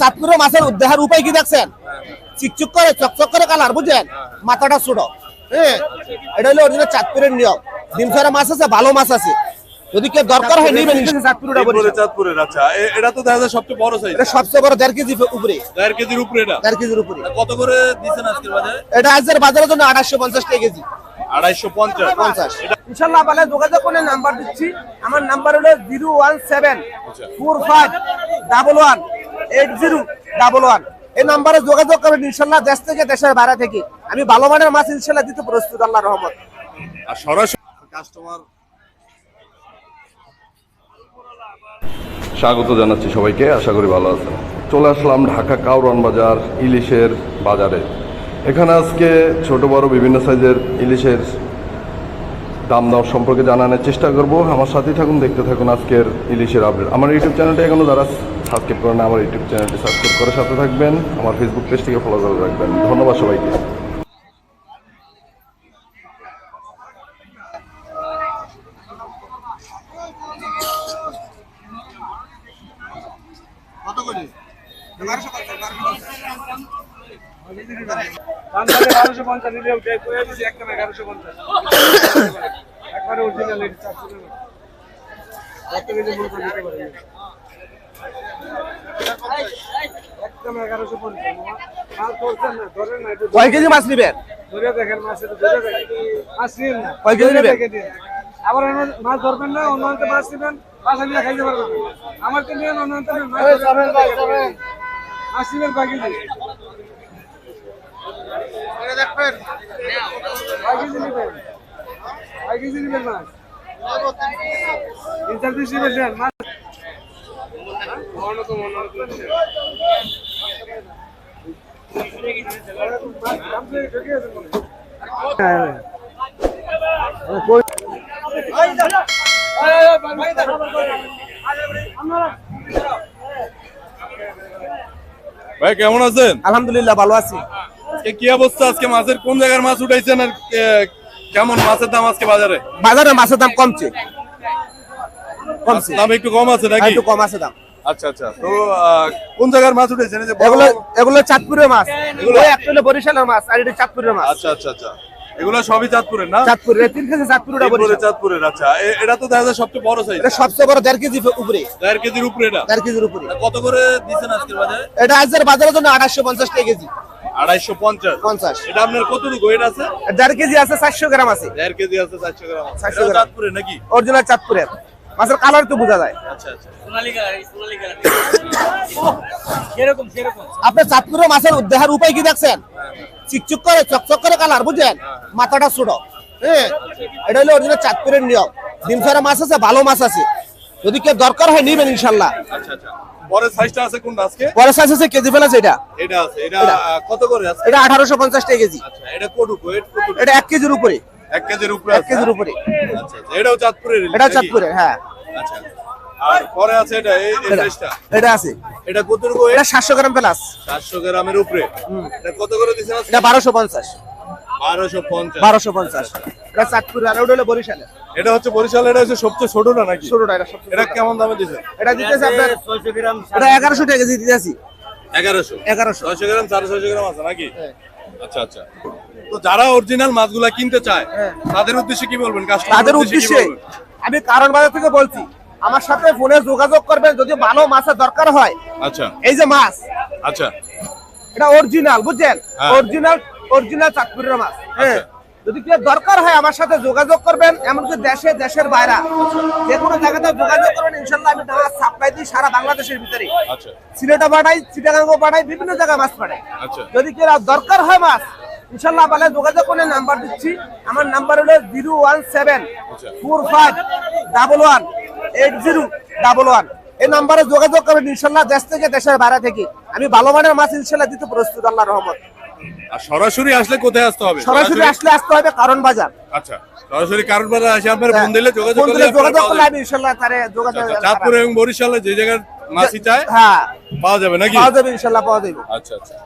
চাঁদপুরের মাছের উদ্দেহার উপায় কি দেখছেন? চিকচুক করে চকচক করে কালার বুঝলেন মাথাটা ছোট। হ্যাঁ এটা হলো অরিজিনাল চাঁদপুরের নিয়ম। ডিম মাছ আছে ভালো মাছ আছে। যদি কেউ দরকার হয় নেবেন। চাঁদপুরটা বলে চাঁদপুরের আচ্ছা। এটা তো সবচেয়ে বড় উপরে। উপরে উপরে। কত করে এটা বাজারের জন্য যোগাযোগ করে নাম্বার দিচ্ছি। আমার নাম্বার আচ্ছা। এইট জিরো ডাবল ওয়ান এই নাম্বারে যোগাযোগ করবেন ইনশাল্লাহ দেশ থেকে দেশের বাইরে থেকে। আমি ভালো মানের মাছ ইনশাল্লাহ দিতে প্রস্তুত আল্লাহ রহমত। আর সরাসরি কাস্টমার স্বাগত জানাচ্ছি সবাইকে আশা করি ভালো আছেন। চলে আসলাম ঢাকা কাউরান বাজার ইলিশের বাজারে। এখানে আজকে ছোট বড় বিভিন্ন সাইজের ইলিশের দাম দাম সম্পর্কে জানানোর চেষ্টা করব। আমার সাথেই থাকুন দেখতে থাকুন আজকের ইলিশের আপডেট আমার ইউটিউব চ্যানেলটা এখনও যারা সাবস্ক্রাইব করেন না, আমার ইউটিউব চ্যানেলটি সাবস্ক্রাইব করে সাথে থাকবেন। আমার ফেসবুক পেজটিকে ফলো করে রাখবেন। ধন্যবাদ সবাইকে। করে একবারে অরিজিনাল এটা চারশো টাকা কত কেজি মূল করে দিতে পারেন একদম এগারোশো পঞ্চাশ মাল করছেন না ধরেন না একটু কয় কেজি মাছ নিবেন? কয় কেজি নেবেন? আবার মাছ ধরবেন না অন্য মাছ নেবেন মাছ নিয়ে খাইতে পারবেন। আমার তো নিয়ে অন্য মাছ ধরবেন। না। কয় কেজি? কয় কেজি নেবেন? কয় কেজি নেবেন মাছ? তিন চার পিস নেবেন মাছ তো হচ্ছে ভাই কেমন আছেন? আলহামদুলিল্লাহ ভালো আছি। কি অবস্থা? আজকে মাছের কোন জায়গার মাছ উঠাইছেন আর কেমন মাছের দাম আজকে বাজারে? বাজারে মাছের দাম কমছে। কমছে দাম একটু কম আছে নাকি? একটু কম আছে দাম। আচ্ছা আচ্ছা। তো কোন জায়গার মাছ উঠেছেন যে এগুলো এগুলো চাঁদপুরের মাছ। এগুলো একটা বরিশালের মাছ আর এটা চাঁদপুরের মাছ। আচ্ছা আচ্ছা আচ্ছা। এগুলো সবই চাঁদপুরের না? চাঁদপুরের তিন কেজি চাঁদপুরটা মিরপুরে চাঁদপুরের আচ্ছা। এটা তো দেখা যায় সবচেয়ে বড় সাইজ এটা সবচেয়ে বড় দেড় কেজি উপরে। কেজির উপরে এটা? দেড় কেজির উপরে। কত করে দিচ্ছেন আজকের বাজারে? এটা আজকের বাজারের জন্য আঠাশশো পঞ্চাশ টাকা কেজি। আড়াইশো পঞ্চাশ। পঞ্চাশ। এটা আপনার কতটুকু? ওয়েট আছে? কেজি গ্রাম আছে। কেজি আছে চারশো গ্রাম। আছে 400 গ্রাম। চাঁদপুরে নাকি? অরিজিনাল চাঁদপুরের। মাছের কালার তো বোঝা যায়। আচ্ছা আচ্ছা। আপনি চাঁদপুরের মাছের দেহার উপায় কি দেখছেন? চিকচুক করে চকচক করে কালার বুঝছেন? মাথাটা ছোট। হ্যাঁ এটা হলো অরিজিনাল চাঁদপুরের নিয়ম। ডিম ছাড়া মাছ আছে ভালো মাছ আছে। যদি কেউ দরকার হয় নিবেন ইনশাল্লাহ। আচ্ছা আচ্ছা। সাইজটা আছে কোনটা আজকে? পরে সাইজ আছে কেজি ফেলাছে এটা। এটা আছে এটা এটা। কত করে আছে এটা টাকা কেজি। আচ্ছা ওয়েট কেজির উপরে। কেজির উপরে কেজির হ্যাঁ? উপরে। আচ্ছা এটাও চাঁদপুরের এটা চাঁদপুরের হ্যাঁ। আচ্ছা। আর পরে আছে এটা এই এটা সাইজটা এটা আছে। এটা কতটুকু এটা সাতশো গ্রাম প্লাস। চারশো গ্রামের উপরে। এটা কত করে আজকে? এটা বারোশো পঞ্চাশ। বারোশো পঞ্চাশ। বারোশো পঞ্চাশ। এটা চাঁদপুর আর ওটা হলো বরিশালের এটা হচ্ছে বরিশাল এটা হচ্ছে সবচেয়ে ছোটটা নাকি? ছোটটা এটা সবচেয়ে এটা কেমন দামে এটা দিতেছে আপনার এটা এগারোশো টাকা কেজি দিতেছি। এগারোশো। এগারোশো। ছয়শো গ্রাম সাড়ে ছয়শো গ্রাম আছে নাকি? আচ্ছা আচ্ছা। তো যারা অরিজিনাল মাছগুলা কিনতে চায় হ্যাঁ। তাদের উদ্দেশ্যে কি বলবেন? কাস্টমার তাদের উদ্দেশ্যে আমি কারণ বাজার থেকে বলছি আমার সাথে ফোনে যোগাযোগ করবেন যদি ভালো মাছের দরকার হয়। আচ্ছা। এই যে মাছ। আচ্ছা। এটা অরিজিনাল বুঝছেন? হ্যাঁ। অরিজিনাল অরিজিনাল চাঁদপুরের মাছ। হ্যাঁ। আচ্ছা। যদি কেউ দরকার হয় আমার সাথে যোগাযোগ করবেন এমনকি দেশে দেশের বাইরে। যে কোনো জায়গাতে যোগাযোগ করবেন ইনশাল্লাহ আমি মাছ সাপ্লাই দিই সারা বাংলাদেশের ভিতরে আচ্ছা। সিলেটে পাঠাই চিটাগাঙ্গও পাঠাই বিভিন্ন জায়গায় মাছ পাঠাই। আচ্ছা। যদি কেউ দরকার হয় মাছ ইনশাল্লাহ বলে যোগাযোগ করে নাম্বার দিচ্ছি। আমার নাম্বার হলো zero one seven four five double one eight zero double one. এই নাম্বারে যোগাযোগ করবেন ইনশাল্লাহ দেশ থেকে দেশের বাইরে থেকে। আমি ভালো মানের মাছ ইনশাল্লাহ দিতে প্রস্তুত আল্লাহ রহমত। আর সরাসরি আসলে কোথায় আসতে হবে? সরাসরি আসলে আসতে হবে কারণ বাজার। আচ্ছা সরাসরি কারণ বাজার আসে আপনার ফোন দিলে যোগাযোগ করলে যোগাযোগ করলে আমি ইনশাল্লাহ তারে যোগাযোগ আচ্ছা, চাঁদপুর এবং বরিশালে যে জায়গার মাছই চায় হ্যাঁ পাওয়া যাবে নাকি? পাওয়া যাবে ইনশাল্লাহ পাওয়া যাবে। আচ্ছা আচ্ছা।